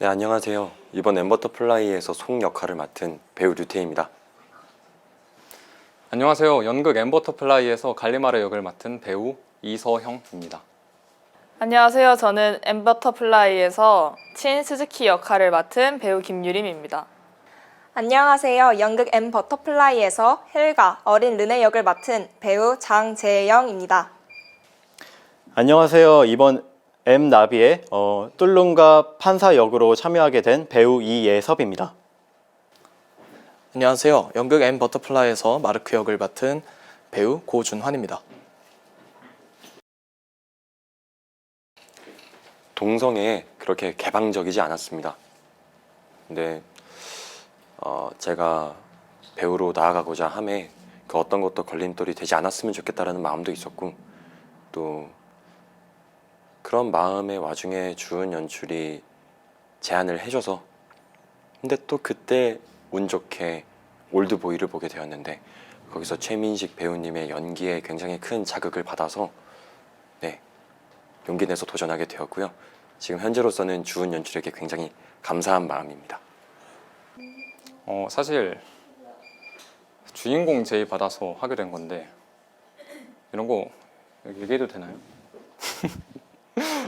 네, 안녕하세요. 이번 엠버터플라이에서 송 역할을 맡은 배우 류태입니다. 안녕하세요. 연극 엠버터플라이에서 갈리마르 역을 맡은 배우 이서형입니다. 안녕하세요. 저는 엠버터플라이에서 친 스즈키 역할을 맡은 배우 김유림입니다. 안녕하세요. 연극 엠 버터플라이에서 헬가 어린 르네 역을 맡은 배우 장재영입니다. 안녕하세요. 이번 M 나비의 어, 뚫lun가 판사 역으로 참여하게 된 배우 이예섭입니다. 안녕하세요. 연극 엠 버터플라이에서 마르크 역을 맡은 배우 고준환입니다. 동성애 그렇게 개방적이지 않았습니다. 근데 어, 제가 배우로 나아가고자 함에 그 어떤 것도 걸림돌이 되지 않았으면 좋겠다라는 마음도 있었고 또 그런 마음의 와중에 주은 연출이 제안을 해줘서 근데 또 그때 운 좋게 올드보이를 보게 되었는데 거기서 최민식 배우님의 연기에 굉장히 큰 자극을 받아서 네 용기 내서 도전하게 되었고요. 지금 현재로서는 주은 연출에게 굉장히 감사한 마음입니다. 어, 사실 주인공 제의 받아서 하게 된 건데 이런 거 얘기해도 되나요?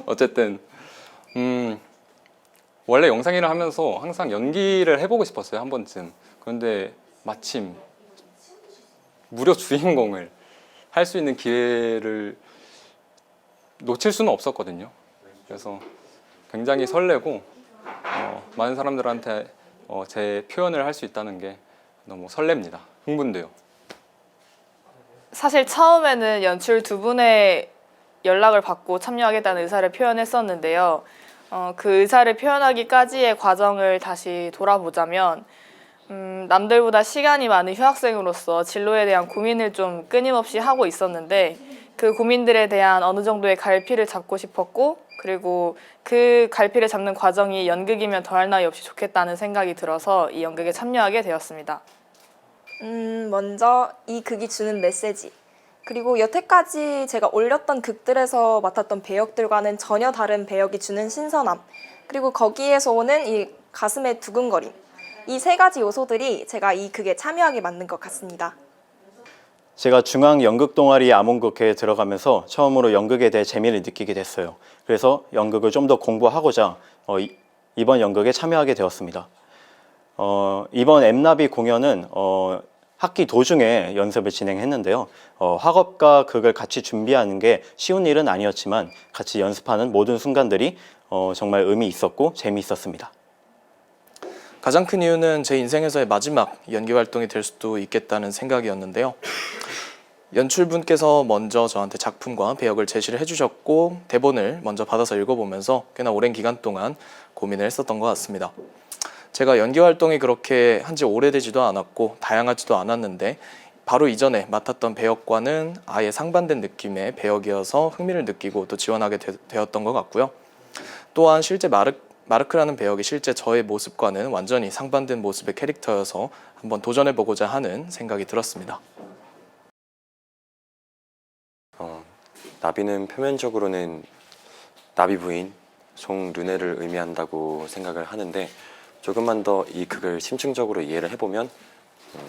어쨌든 음, 원래 영상 일을 하면서 항상 연기를 해보고 싶었어요 한 번쯤. 그런데 마침 무려 주인공을 할 수 있는 기회를 놓칠 수는 없었거든요. 그래서 굉장히 설레고 어, 많은 사람들한테 어, 제 표현을 할 수 있다는 게 너무 설렙니다. 흥분돼요. 사실 처음에는 연출 두 분의 연락을 받고 참여하겠다는 의사를 표현했었는데요. 어, 그 의사를 표현하기까지의 과정을 다시 돌아보자면 음, 남들보다 시간이 많은 휴학생으로서 진로에 대한 고민을 좀 끊임없이 하고 있었는데 그 고민들에 대한 어느 정도의 갈피를 잡고 싶었고 그리고 그 갈피를 잡는 과정이 연극이면 더할 나위 없이 좋겠다는 생각이 들어서 이 연극에 참여하게 되었습니다. 음, 먼저 이 극이 주는 메시지. 그리고 여태까지 제가 올렸던 극들에서 맡았던 배역들과는 전혀 다른 배역이 주는 신선함. 그리고 거기에서 오는 이 가슴의 두근거림. 이 세 가지 요소들이 제가 이 극에 참여하게 만든 것 같습니다. 제가 중앙 연극 동아리 암원극회에 들어가면서 처음으로 연극에 대해 재미를 느끼게 됐어요. 그래서 연극을 좀 더 공부하고자 어, 이, 이번 연극에 참여하게 되었습니다. 어, 이번 엠나비 공연은 어, 학기 도중에 연습을 진행했는데요. 어, 학업과 극을 같이 준비하는 게 쉬운 일은 아니었지만 같이 연습하는 모든 순간들이 어, 정말 의미 있었고 재미있었습니다. 가장 큰 이유는 제 인생에서의 마지막 연기 활동이 될 수도 있겠다는 생각이었는데요. 연출분께서 먼저 저한테 작품과 배역을 제시를 해주셨고 대본을 먼저 받아서 읽어보면서 꽤나 오랜 기간 동안 고민을 했었던 것 같습니다. 제가 연기 활동이 그렇게 한 지 오래되지도 않았고 다양하지도 않았는데 바로 이전에 맡았던 배역과는 아예 상반된 느낌의 배역이어서 흥미를 느끼고 또 지원하게 되, 되었던 것 같고요. 또한 실제 마르, 마르크라는 배역이 실제 저의 모습과는 완전히 상반된 모습의 캐릭터여서 한번 도전해보고자 하는 생각이 들었습니다. 어, 나비는 표면적으로는 나비 부인 송 르네를 의미한다고 생각을 하는데 조금만 더 이 극을 심층적으로 이해를 해보면 음,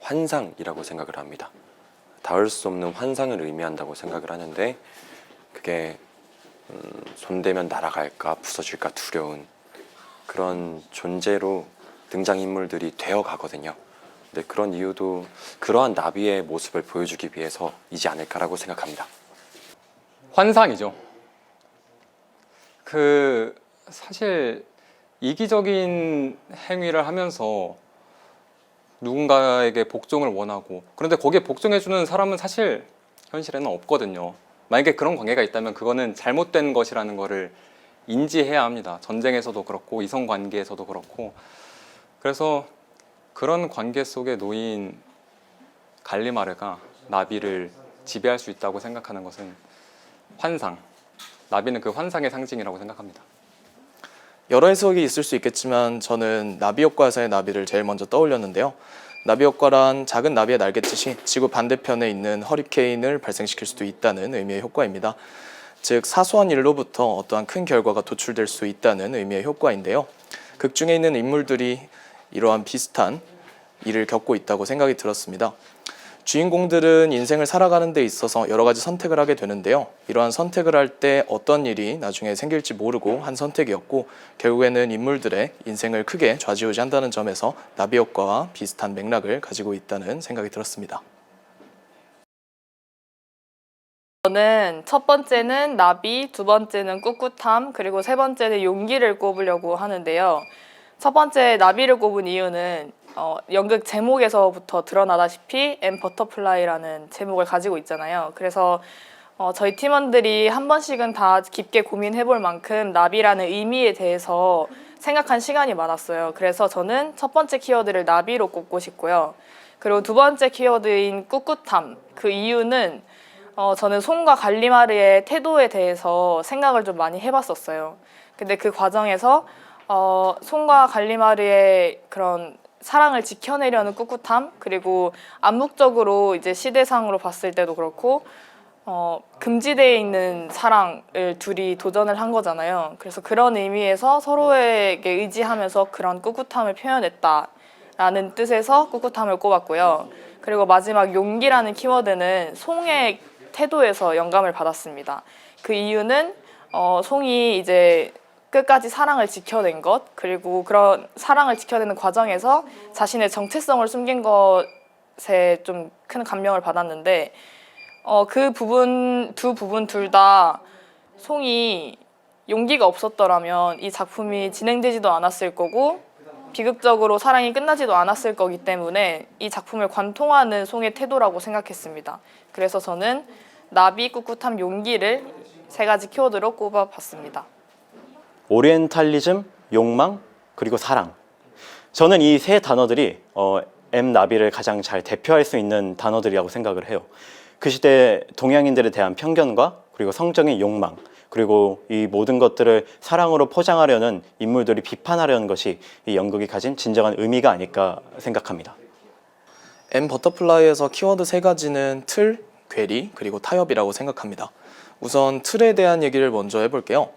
환상이라고 생각을 합니다. 닿을 수 없는 환상을 의미한다고 생각을 하는데 그게 음, 손대면 날아갈까 부서질까 두려운 그런 존재로 등장인물들이 되어 가거든요. 근데 그런 이유도 그러한 나비의 모습을 보여주기 위해서이지 않을까라고 생각합니다. 환상이죠. 그 사실 이기적인 행위를 하면서 누군가에게 복종을 원하고 그런데 거기에 복종해주는 사람은 사실 현실에는 없거든요. 만약에 그런 관계가 있다면 그거는 잘못된 것이라는 거를 인지해야 합니다. 전쟁에서도 그렇고 이성 관계에서도 그렇고 그래서 그런 관계 속에 놓인 갈리마르가 나비를 지배할 수 있다고 생각하는 것은 환상. 나비는 그 환상의 상징이라고 생각합니다. 여러 해석이 있을 수 있겠지만 저는 나비 효과에서의 나비를 제일 먼저 떠올렸는데요. 나비 효과란 작은 나비의 날갯짓이 지구 반대편에 있는 허리케인을 발생시킬 수도 있다는 의미의 효과입니다. 즉 사소한 일로부터 어떠한 큰 결과가 도출될 수 있다는 의미의 효과인데요. 극 중에 있는 인물들이 이러한 비슷한 일을 겪고 있다고 생각이 들었습니다. 주인공들은 인생을 살아가는 데 있어서 여러 가지 선택을 하게 되는데요. 이러한 선택을 할 때 어떤 일이 나중에 생길지 모르고 한 선택이었고 결국에는 인물들의 인생을 크게 좌지우지한다는 점에서 나비 효과와 비슷한 맥락을 가지고 있다는 생각이 들었습니다. 저는 첫 번째는 나비, 두 번째는 꿋꿋함, 그리고 세 번째는 용기를 꼽으려고 하는데요. 첫 번째 나비를 꼽은 이유는 어, 연극 제목에서부터 드러나다시피 엠 버터플라이라는 제목을 가지고 있잖아요. 그래서 어, 저희 팀원들이 한 번씩은 다 깊게 고민해 볼 만큼 나비라는 의미에 대해서 생각한 시간이 많았어요. 그래서 저는 첫 번째 키워드를 나비로 꼽고 싶고요. 그리고 두 번째 키워드인 꿋꿋함. 그 이유는 어, 저는 송과 갈리마르의 태도에 대해서 생각을 좀 많이 해봤었어요. 근데 그 과정에서 어, 송과 갈리마르의 그런 사랑을 지켜내려는 꿋꿋함 그리고 암묵적으로 이제 시대상으로 봤을 때도 그렇고 어, 금지되어 있는 사랑을 둘이 도전을 한 거잖아요. 그래서 그런 의미에서 서로에게 의지하면서 그런 꿋꿋함을 표현했다라는 뜻에서 꿋꿋함을 꼽았고요. 그리고 마지막 용기라는 키워드는 송의 태도에서 영감을 받았습니다. 그 이유는 어, 송이 이제 끝까지 사랑을 지켜낸 것 그리고 그런 사랑을 지켜내는 과정에서 자신의 정체성을 숨긴 것에 좀 큰 감명을 받았는데 어, 그 부분 두 부분 둘 다 송이 용기가 없었더라면 이 작품이 진행되지도 않았을 거고 비극적으로 사랑이 끝나지도 않았을 거기 때문에 이 작품을 관통하는 송의 태도라고 생각했습니다. 그래서 저는 나비, 꿋꿋함, 용기를 세 가지 키워드로 꼽아봤습니다. 오리엔탈리즘, 욕망, 그리고 사랑. 저는 이 세 단어들이 어, M 나비를 가장 잘 대표할 수 있는 단어들이라고 생각을 해요. 그 시대 동양인들에 대한 편견과 그리고 성적인 욕망, 그리고 이 모든 것들을 사랑으로 포장하려는 인물들이 비판하려는 것이 이 연극이 가진 진정한 의미가 아닐까 생각합니다. M 버터플라이에서 키워드 세 가지는 틀, 괴리, 그리고 타협이라고 생각합니다. 우선 틀에 대한 얘기를 먼저 해볼게요.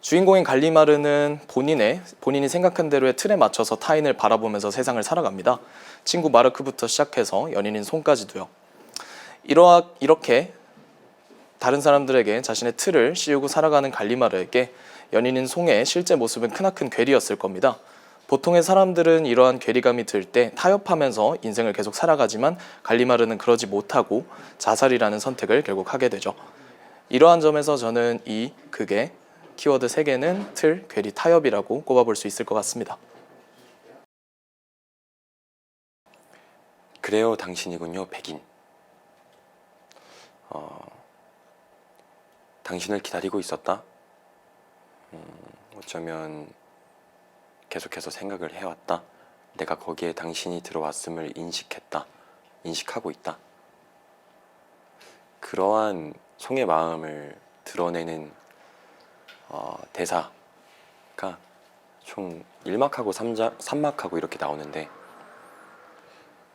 주인공인 갈리마르는 본인의 본인이 생각한 대로의 틀에 맞춰서 타인을 바라보면서 세상을 살아갑니다. 친구 마르크부터 시작해서 연인인 송까지도요. 이러하, 이렇게 다른 사람들에게 자신의 틀을 씌우고 살아가는 갈리마르에게 연인인 송의 실제 모습은 크나큰 괴리였을 겁니다. 보통의 사람들은 이러한 괴리감이 들 때 타협하면서 인생을 계속 살아가지만 갈리마르는 그러지 못하고 자살이라는 선택을 결국 하게 되죠. 이러한 점에서 저는 이 극의 키워드 세 개는 틀, 괴리, 타협이라고 꼽아볼 수 있을 것 같습니다. 그래요, 당신이군요, 백인. 어, 당신을 기다리고 있었다. 음, 어쩌면 계속해서 생각을 해왔다. 내가 거기에 당신이 들어왔음을 인식했다. 인식하고 있다. 그러한 송의 마음을 드러내는 어, 대사가 총 1막하고 3자, 3막하고 이렇게 나오는데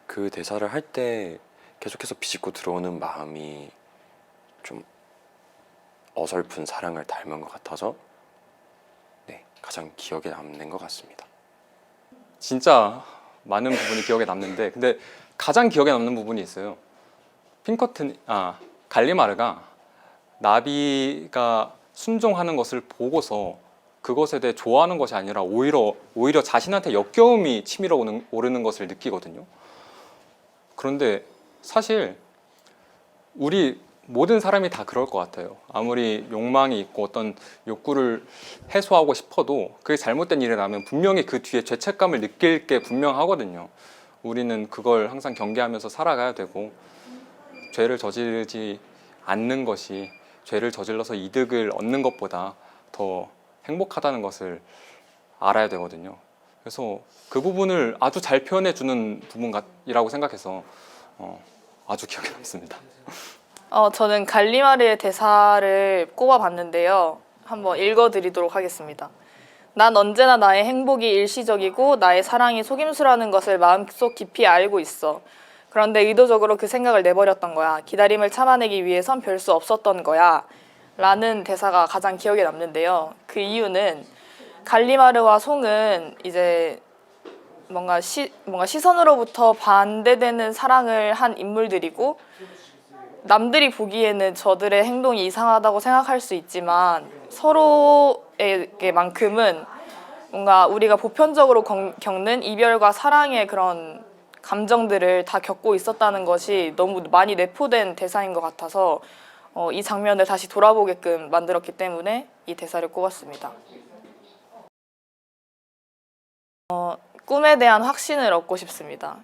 그 대사를 할 때 계속해서 비집고 들어오는 마음이 좀 어설픈 사랑을 닮은 것 같아서 네 가장 기억에 남는 것 같습니다. 진짜 많은 부분이 기억에 남는데 근데 가장 기억에 남는 부분이 있어요. 핑커튼 아 갈리마르가 나비가 순종하는 것을 보고서 그것에 대해 좋아하는 것이 아니라 오히려 오히려 자신한테 역겨움이 치밀어 오는, 오르는 것을 느끼거든요. 그런데 사실 우리 모든 사람이 다 그럴 것 같아요. 아무리 욕망이 있고 어떤 욕구를 해소하고 싶어도 그게 잘못된 일이라면 분명히 그 뒤에 죄책감을 느낄 게 분명하거든요. 우리는 그걸 항상 경계하면서 살아가야 되고 죄를 저지르지 않는 것이 죄를 저질러서 이득을 얻는 것보다 더 행복하다는 것을 알아야 되거든요. 그래서 그 부분을 아주 잘 표현해 주는 부분이라고 생각해서 어, 아주 기억에 남습니다. 어, 저는 갈리마르의 대사를 꼽아봤는데요. 한번 읽어드리도록 하겠습니다. 난 언제나 나의 행복이 일시적이고 나의 사랑이 속임수라는 것을 마음속 깊이 알고 있어. 그런데 의도적으로 그 생각을 내버렸던 거야. 기다림을 참아내기 위해선 별 수 없었던 거야. 라는 대사가 가장 기억에 남는데요. 그 이유는 갈리마르와 송은 이제 뭔가 시 뭔가 시선으로부터 반대되는 사랑을 한 인물들이고 남들이 보기에는 저들의 행동이 이상하다고 생각할 수 있지만 서로에게만큼은 뭔가 우리가 보편적으로 건- 겪는 이별과 사랑의 그런 감정들을 다 겪고 있었다는 것이 너무 많이 내포된 대사인 것 같아서 어, 이 장면을 다시 돌아보게끔 만들었기 때문에 이 대사를 꼽았습니다. 어, 꿈에 대한 확신을 얻고 싶습니다.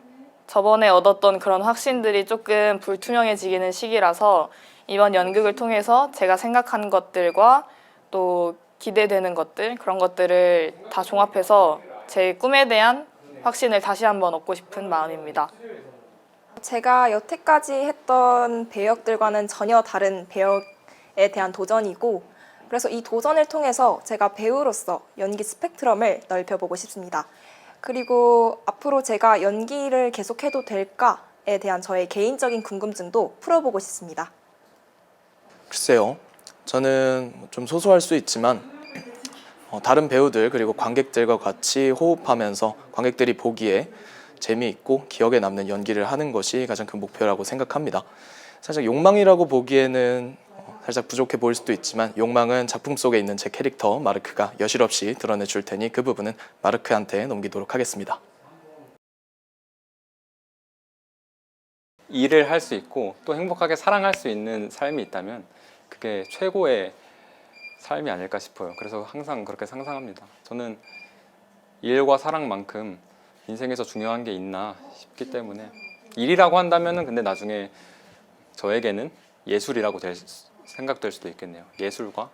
저번에 얻었던 그런 확신들이 조금 불투명해지기는 시기라서 이번 연극을 통해서 제가 생각한 것들과 또 기대되는 것들 그런 것들을 다 종합해서 제 꿈에 대한 확신을 다시 한번 얻고 싶은 마음입니다. 제가 여태까지 했던 배역들과는 전혀 다른 배역에 대한 도전이고 그래서 이 도전을 통해서 제가 배우로서 연기 스펙트럼을 넓혀보고 싶습니다. 그리고 앞으로 제가 연기를 계속해도 될까에 대한 저의 개인적인 궁금증도 풀어보고 싶습니다. 글쎄요. 저는 좀 소소할 수 있지만 어, 다른 배우들 그리고 관객들과 같이 호흡하면서 관객들이 보기에 재미있고 기억에 남는 연기를 하는 것이 가장 큰 목표라고 생각합니다. 살짝 욕망이라고 보기에는 어, 살짝 부족해 보일 수도 있지만 욕망은 작품 속에 있는 제 캐릭터 마르크가 여실 없이 드러내 줄 테니 그 부분은 마르크한테 넘기도록 하겠습니다. 일을 할 수 있고 또 행복하게 사랑할 수 있는 삶이 있다면 그게 최고의 삶이 아닐까 싶어요. 그래서 항상 그렇게 상상합니다. 저는 일과 사랑만큼 인생에서 중요한 게 있나 싶기 때문에 일이라고 한다면은 근데 나중에 저에게는 예술이라고 될 수- 생각될 수도 있겠네요. 예술과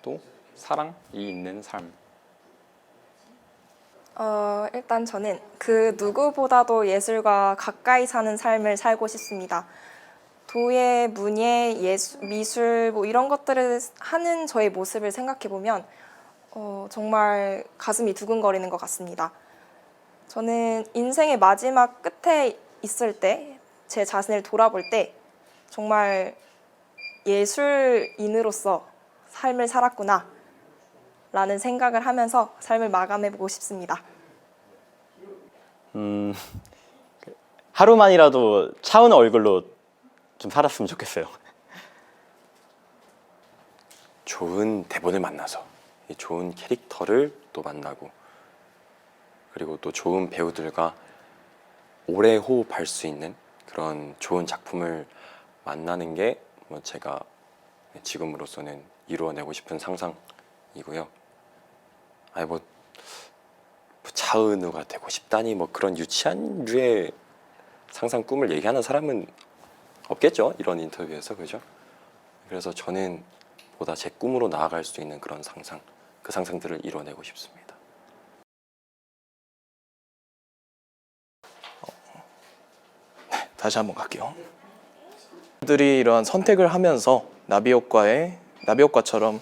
또 사랑이 있는 삶. 어, 일단 저는 그 누구보다도 예술과 가까이 사는 삶을 살고 싶습니다. 도예, 문예, 예술, 미술 뭐 이런 것들을 하는 저의 모습을 생각해 보면 어, 정말 가슴이 두근거리는 것 같습니다. 저는 인생의 마지막 끝에 있을 때 제 자신을 돌아볼 때 정말 예술인으로서 삶을 살았구나 라는 생각을 하면서 삶을 마감해 보고 싶습니다. 음, 하루만이라도 차은 얼굴로 좀 살았으면 좋겠어요. 좋은 대본을 만나서 이 좋은 캐릭터를 또 만나고 그리고 또 좋은 배우들과 오래 호흡할 수 있는 그런 좋은 작품을 만나는 게 뭐 제가 지금으로서는 이루어내고 싶은 상상이고요. 아니 뭐 차은우가 되고 싶다니 뭐 그런 유치한 류의 상상 꿈을 얘기하는 사람은 없겠죠 이런 인터뷰에서 그죠? 그래서 저는 보다 제 꿈으로 나아갈 수 있는 그런 상상, 그 상상들을 이뤄내고 싶습니다. 다시 한번 갈게요. 들이 이러한 선택을 하면서 나비 효과의 나비 효과처럼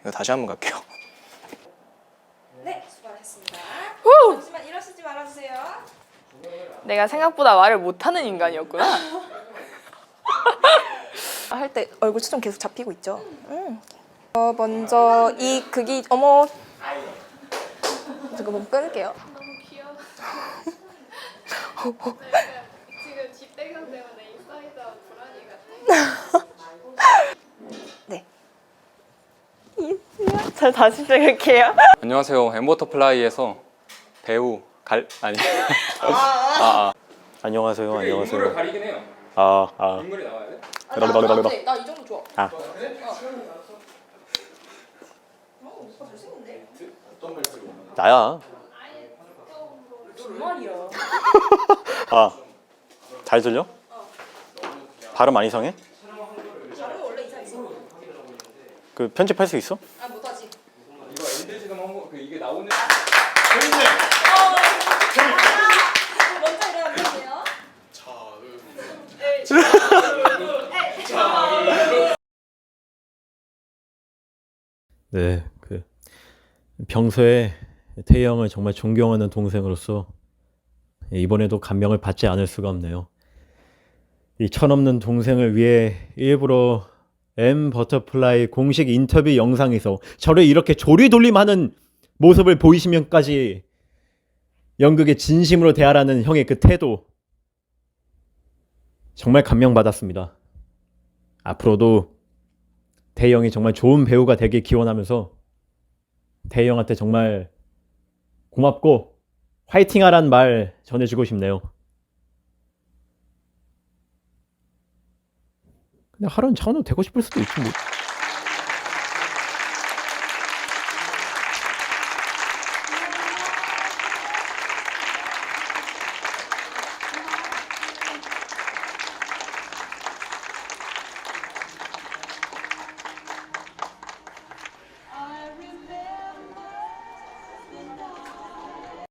이거 다시 한번 갈게요. 네, 수고하셨습니다. 잠시만 일어서지 말아주세요. 내가 생각보다 말을 못하는 인간이었구나. 할 때 얼굴 초점 계속 잡히고 있죠. 음. 어, 먼저 이 극이 어머 잠깐만 끊을게요. 지금 집배경 때문에 인사이드와 불안이 같아. 네. 잘 다시 시작할게요. 안녕하세요. 엠버터플라이에서 배우 갈 아니 아, 아. 안녕하세요. 안녕하세요. 가리긴 해요. 아, 아. 인물이 나와야 돼? 나이 정도 좋아. 아. 나야. 아, 잘 들려? 발음 안 이상해? 그 편집할 수 있어? 아 못하지. 이거 엔드 지금 한거 그 이게 나오는 먼저 일어나면 돼요. 네, 그 평소에 태희 형을 정말 존경하는 동생으로서 이번에도 감명을 받지 않을 수가 없네요. 이 천없는 동생을 위해 일부러 M 버터플라이 공식 인터뷰 영상에서 저를 이렇게 조리돌림하는 모습을 보이시면까지 연극에 진심으로 대하라는 형의 그 태도 정말 감명받았습니다. 앞으로도 형이 정말 좋은 배우가 되길 기원하면서 형한테 정말 고맙고 화이팅 하란 말 전해주고 싶네요. 근데 하루는 차은우 되고 싶을 수도 있지 뭐.